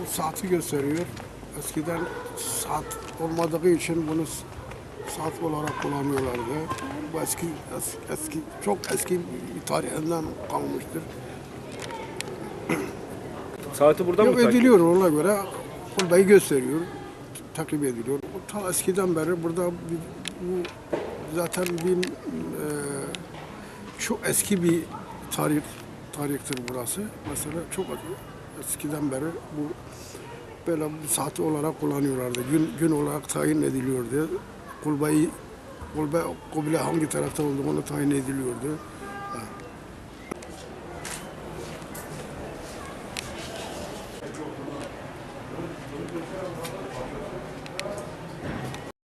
bu saati gösteriyor. Eskiden saat olmadığı için bunu saat olarak kullanıyorlardı. Bu eski, eski, eski çok eski bir tarihinden kalmıştır. Saati buradan mı takip ediliyor ona göre kulübeyi gösteriyor. Takip ediliyor. Ta eskiden beri burada bir, bu zaten bir e, çok eski bir tarih tarihtir burası. Mesela çok eskiden beri bu böyle bir saati olarak kullanıyorlardı. Gün gün olarak tayin ediliyordu. Kulübeyi kulübe, kulübe hangi tarafta olduğunu tayin ediliyordu.